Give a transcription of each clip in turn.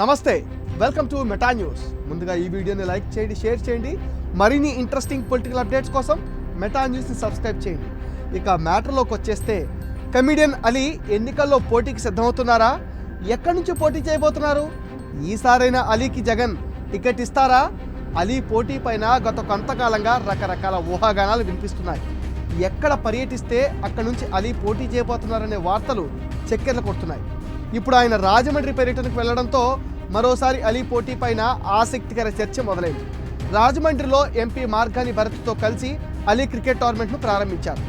నమస్తే welcome to Meta news ముందుగా ఈ వీడియోని లైక్ చేయండి షేర్ చేయండి. మరిన్ని ఇంట్రెస్టింగ్ పొలిటికల్ అప్డేట్స్ కోసం మెటా న్యూస్ని సబ్స్క్రైబ్ చేయండి. ఇక మ్యాటర్లోకి వచ్చేస్తే కమిడియన్ అలీ ఎన్నికల్లో పోటీకి సిద్ధమవుతున్నారా? ఎక్కడి నుంచి పోటీ చేయబోతున్నారు? ఈసారైనా అలీకి జగన్ టికెట్ ఇస్తారా? అలీ పోటీ పైన గత కొంతకాలంగా రకరకాల ఊహాగానాలు వినిపిస్తున్నాయి. ఎక్కడ పర్యటిస్తే అక్కడ నుంచి అలీ పోటీ చేయబోతున్నారనే వార్తలు చక్కెర్లు కొడుతున్నాయి. ఇప్పుడు ఆయన రాజమండ్రి పర్యటనకు వెళ్ళడంతో మరోసారి అలీ పోటీపైన ఆసక్తికర చర్చ మొదలైంది. రాజమండ్రిలో ఎంపీ మార్గాని భరత్తో కలిసి అలీ క్రికెట్ టోర్నమెంట్ను ప్రారంభించారు.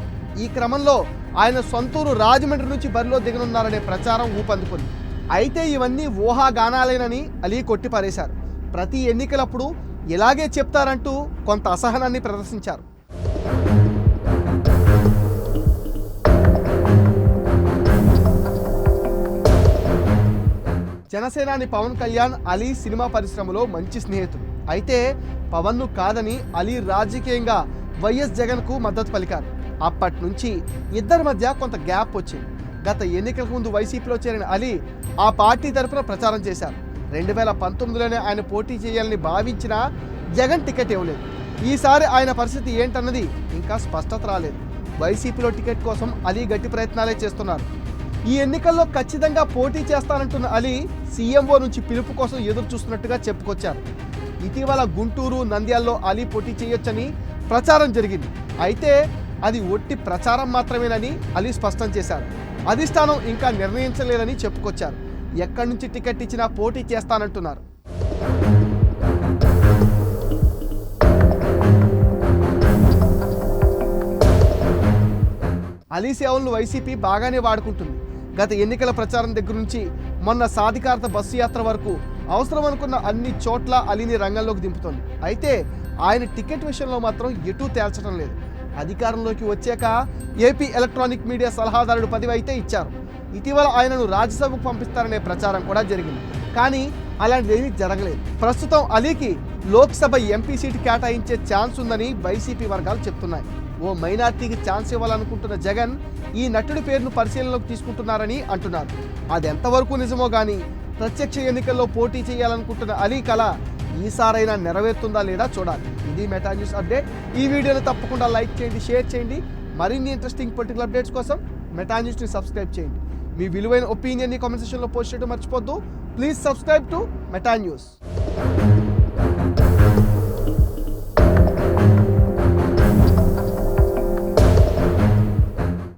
ఈ క్రమంలో ఆయన సొంతూరు రాజమండ్రి నుంచి బరిలో దిగనున్నారనే ప్రచారం ఊపందుకుంది. అయితే ఇవన్నీ ఊహాగానాలేనని అలీ కొట్టిపారేశారు. ప్రతి ఎన్నికలప్పుడు ఇలాగే చెప్తారంటూ కొంత అసహనాన్ని ప్రదర్శించారు. జనసేనాని పవన్ కళ్యాణ్ అలీ సినిమా పరిశ్రమలో మంచి స్నేహితుడు. అయితే పవన్ను కాదని అలీ రాజకీయంగా వైఎస్ జగన్కు మద్దతు పలికారు. అప్పటి నుంచి ఇద్దరి మధ్య కొంత గ్యాప్ వచ్చింది. గత ఎన్నికలకు ముందు వైసీపీలో చేరిన అలీ ఆ పార్టీ తరఫున ప్రచారం చేశారు. రెండు వేల పంతొమ్మిదిలోనే ఆయన పోటీ చేయాలని భావించినా జగన్ టికెట్ ఇవ్వలేదు. ఈసారి ఆయన పరిస్థితి ఏంటన్నది ఇంకా స్పష్టత రాలేదు. వైసీపీలో టికెట్ కోసం అలీ గట్టి ప్రయత్నాలే చేస్తున్నారు. ఈ ఎన్నికల్లో ఖచ్చితంగా పోటీ చేస్తానంటున్న అలీ సీఎంఓ నుంచి పిలుపు కోసం ఎదురు చూస్తున్నట్టుగా చెప్పుకొచ్చారు. ఇటీవల గుంటూరు నంద్యాల్లో అలీ పోటీ చేయొచ్చని ప్రచారం జరిగింది. అయితే అది ఒట్టి ప్రచారం మాత్రమేనని అలీ స్పష్టం చేశారు. అధిష్టానం ఇంకా నిర్ణయించలేదని చెప్పుకొచ్చారు. ఎక్కడి నుంచి టికెట్ ఇచ్చినా పోటీ చేస్తానంటున్నారు. అలీ సేవలను వైసీపీ బాగానే వాడుకుంటుంది. గత ఎన్నికల ప్రచారం దగ్గర నుంచి మొన్న సాధికారత బస్సు యాత్ర వరకు అవసరం అనుకున్న అన్ని చోట్ల అలీని రంగంలోకి దింపుతోంది. అయితే ఆయన టికెట్ విషయంలో మాత్రం ఎటూ తేల్చడం లేదు. అధికారంలోకి వచ్చాక ఏపీ ఎలక్ట్రానిక్ మీడియా సలహాదారుడు పదవి అయితే ఇచ్చారు. ఇటీవల ఆయనను రాజ్యసభకు పంపిస్తారనే ప్రచారం కూడా జరిగింది. కానీ అలాంటిదేమీ జరగలేదు. ప్రస్తుతం అలీకి లోక్సభ ఎంపీ సీటు కేటాయించే ఛాన్స్ ఉందని వైసీపీ వర్గాలు చెప్తున్నాయి. ఓ మైనార్టీకి ఛాన్స్ ఇవ్వాలనుకుంటున్న జగన్ ఈ నటుడి పేరును పరిశీలనలోకి తీసుకుంటున్నారని అంటున్నారు. అది ఎంతవరకు నిజమో కానీ ప్రత్యక్ష ఎన్నికల్లో పోటీ చేయాలనుకుంటున్న అలీ కళ ఈసారైనా నెరవేరుతుందా లేదా చూడాలి. ఇది మెటా న్యూస్ అప్డేట్. ఈ వీడియోని తప్పకుండా లైక్ చేయండి షేర్ చేయండి. మరిన్ని ఇంట్రెస్టింగ్ పొలిటికల్ అప్డేట్స్ కోసం మెటా న్యూస్ని సబ్స్క్రైబ్ చేయండి. మీ విలువైన ఒపీనియన్ని కామెంట్ సెక్షన్లో పోస్ట్ చేయడం మర్చిపోద్దు please subscribe to Meta news.